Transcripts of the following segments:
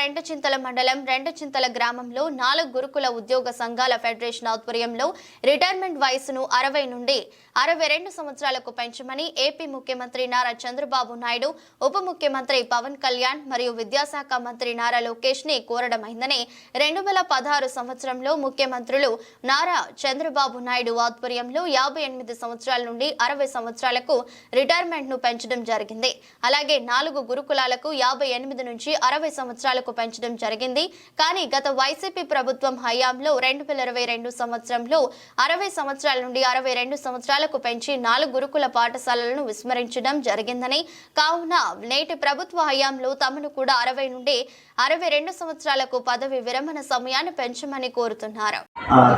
రెండు చింతల మండలం రెండు చింతల గ్రామంలో నాలుగు గురుకుల ఉద్యోగ సంఘాల ఫెడరేషన్ ఆధ్వర్యంలో రిటైర్మెంట్ వయసును అరవై నుండి అరవై రెండు సంవత్సరాలకు పెంచమని ఏపీ ముఖ్యమంత్రి నారా చంద్రబాబు నాయుడు ఉప ముఖ్యమంత్రి పవన్ కళ్యాణ్ మరియు విద్యాశాఖ మంత్రి నారా లోకేష్ని కోరడమైందని రెండు వేల పదహారు సంవత్సరంలో ముఖ్యమంత్రులు నారా చంద్రబాబు నాయుడు ఆధ్వర్యంలో యాభై ఎనిమిది సంవత్సరాల నుండి అరవై సంవత్సరాలకు రిటైర్మెంట్ను పెంచడం జరిగింది. అలాగే నాలుగు గురుకులాలకు యాభై ఎనిమిది నుంచి అరవై సంవత్సరాలకు పెంచడం జరిగింది. కానీ గత వైసీపీ ప్రభుత్వం హయాంలో రెండు వేల ఇరవై రెండు సంవత్సరంలో అరవై సంవత్సరాల నుండి అరవై రెండు సంవత్సరాలకు పెంచి నాలుగు గురుకుల పాఠశాలలను విస్మరించడం జరిగిందని. కావున నేటి ప్రభుత్వ హయాంలో తమను కూడా అరవై నుండి అరవై రెండు సంవత్సరాలకు పదవి విరమణ సమయాన్ని పెంచమని కోరుతున్నారు.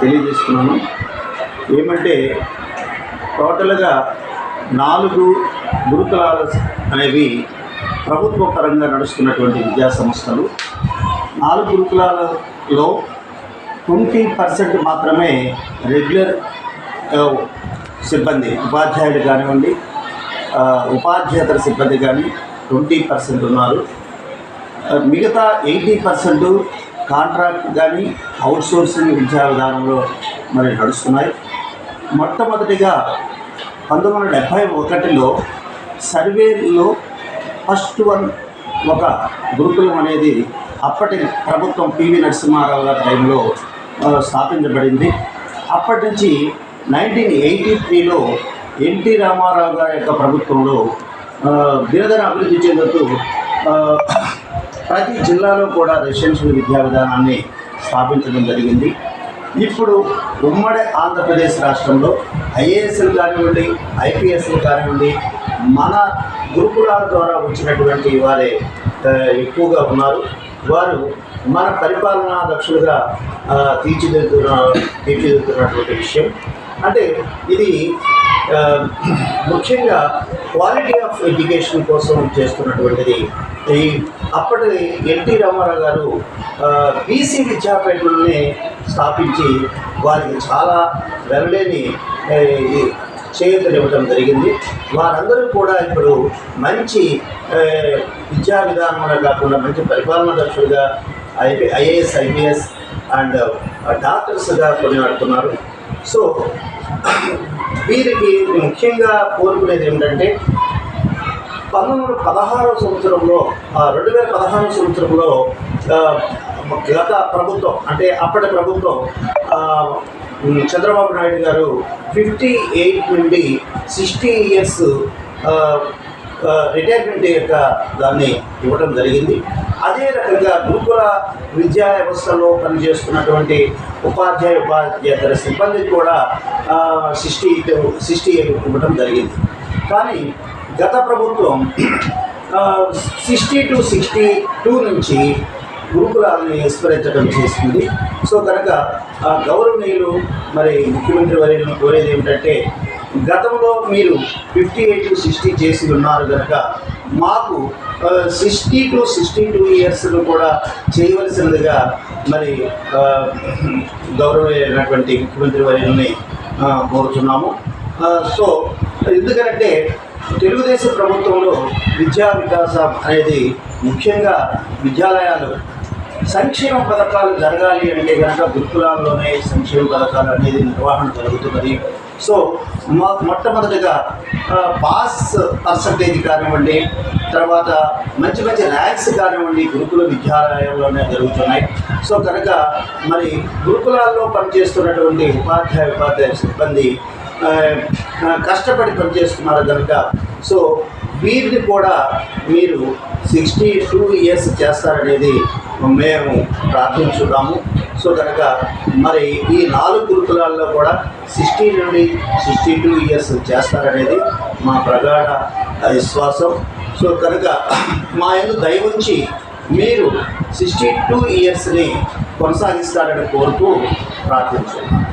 తెలియజేస్తున్నాను. ఏమంటే టోటల్గా నాలుగు గురుకులాలు అనేవి ప్రభుత్వ పరంగా నడుస్తున్నటువంటి విద్యా సంస్థలు. నాలుగు గురుకులాలలో ట్వంటీ పర్సెంట్ మాత్రమే రెగ్యులర్ సిబ్బంది ఉపాధ్యాయులు కానివ్వండి ఉపాధ్యాయతర సిబ్బంది కానీ ట్వంటీ పర్సెంట్ ఉన్నారు. మిగతా ఎయిటీ పర్సెంట్ కాంట్రాక్ట్ కానీ అవుట్సోర్సింగ్ విద్యా విధానంలో మరి నడుస్తున్నాయి. మొట్టమొదటిగా పంతొమ్మిది వందల డెబ్భై ఒకటిలో సర్వేలో ఫస్ట్ వన్ ఒక గురుకులం అనేది అప్పటి ప్రభుత్వం పివి నరసింహారావు గారి టైంలో స్థాపించబడింది. అప్పటి నుంచి నైన్టీన్ ఎయిటీ త్రీలో ఎన్టీ రామారావు గారి యొక్క ప్రభుత్వంలో గిరిధర అభివృద్ధి చెందుతూ ప్రతి జిల్లాలో కూడా రెసిడెన్షియల్ విద్యా విధానాన్ని స్థాపించడం జరిగింది. ఇప్పుడు ఉమ్మడి ఆంధ్రప్రదేశ్ రాష్ట్రంలో ఐఏఎస్లు కానివ్వండి ఐపీఎస్లు కానివ్వండి మన గురుకులాల ద్వారా వచ్చినటువంటి వారే ఎక్కువగా ఉన్నారు. వారు మన పరిపాలనా దక్షులుగా తీర్చిదిద్దుతున్న తీర్చిదిద్దుతున్నటువంటి విషయం. అంటే ఇది ముఖ్యంగా క్వాలిటీ ఆఫ్ ఎడ్యుకేషన్ కోసం చేస్తున్నటువంటిది. ఈ అప్పటి ఎన్టీ రామారావు గారు బీసీ విద్యాపీఠుల్ని స్థాపించి వారికి చాలా వెరలేని ఆ, జరిగింది. వారందరూ కూడా ఇప్పుడు మంచి విద్యా విధానంలో కాకుండా మంచి పరిపాలన దక్షులుగా ఐపీ ఐఏఎస్ ఐపీఎస్ అండ్ డాక్టర్స్గా కొనియాడుతున్నారు. సో వీరికి ముఖ్యంగా కోరుకునేది ఏమిటంటే పంతొమ్మిది వందల పదహారవ సంవత్సరంలో రెండు వేల పదహారవ సంవత్సరంలో గత ప్రభుత్వం అంటే అప్పటి ప్రభుత్వం చంద్రబాబు నాయుడు గారు ఫిఫ్టీ ఎయిట్ నుండి సిక్స్టీ ఇయర్స్ రిటైర్మెంట్ యొక్క దాన్ని ఇవ్వడం జరిగింది. అదే రకంగా గురుకుల విద్యా వ్యవస్థలో పనిచేస్తున్నటువంటి ఉపాధ్యాయ ఉపాధ్యాయేతర సిబ్బందికి కూడా సిక్స్టీ సిక్స్టీ ఇవ్వడం జరిగింది. కానీ గత ప్రభుత్వం సిక్స్టీ టు సిక్స్టీ టూ నుంచి గురుకులాలని విస్మరించడం చేసింది సో కనుక ఆ గౌరవనీయులు మరి ముఖ్యమంత్రి వర్యులను కోరేది ఏమిటంటే గతంలో మీరు ఫిఫ్టీ ఎయిట్ సిక్స్టీ చేసి ఉన్నారు కనుక మాకు సిక్స్టీ టు సిక్స్టీ టూ ఇయర్స్ను కూడా చేయవలసినదిగా మరి గౌరవమైనటువంటి ముఖ్యమంత్రి వర్యుల్ని కోరుతున్నాము సో ఎందుకంటే తెలుగుదేశం ప్రభుత్వంలో విద్యా వికాసం అనేది ముఖ్యంగా విద్యాలయాలు సంక్షేమ పథకాలు జరగాలి అంటే కనుక గురుకులాల్లోనే సంక్షేమ పథకాలు అనేది నిర్వహణ జరుగుతున్నది. సో మొ మొట్టమొదటిగా పాస్ పర్సంటేజ్ కానివ్వండి తర్వాత మంచి మంచి ర్యాంక్స్ కానివ్వండి గురుకుల విద్యాలయంలోనే జరుగుతున్నాయి. సో కనుక మరి గురుకులాల్లో పనిచేస్తున్నటువంటి ఉపాధ్యాయ ఉపాధ్యాయ సిబ్బంది కష్టపడి పనిచేస్తున్నారు కనుక సో వీరిని కూడా మీరు సిక్స్టీ టూ ఇయర్స్ చేస్తారనేది మేము ప్రార్థించున్నాము. సో కనుక మరి ఈ నాలుగు గురుకులాల్లో కూడా సిక్స్టీ నుండి సిక్స్టీ టూ ఇయర్స్ చేస్తారనేది మా ప్రగాఢ విశ్వాసం. సో కనుక మా ఎందు దయవుంచి మీరు సిక్స్టీ టూ ఇయర్స్ని కొనసాగిస్తారని కోరుతూ ప్రార్థించున్నాం.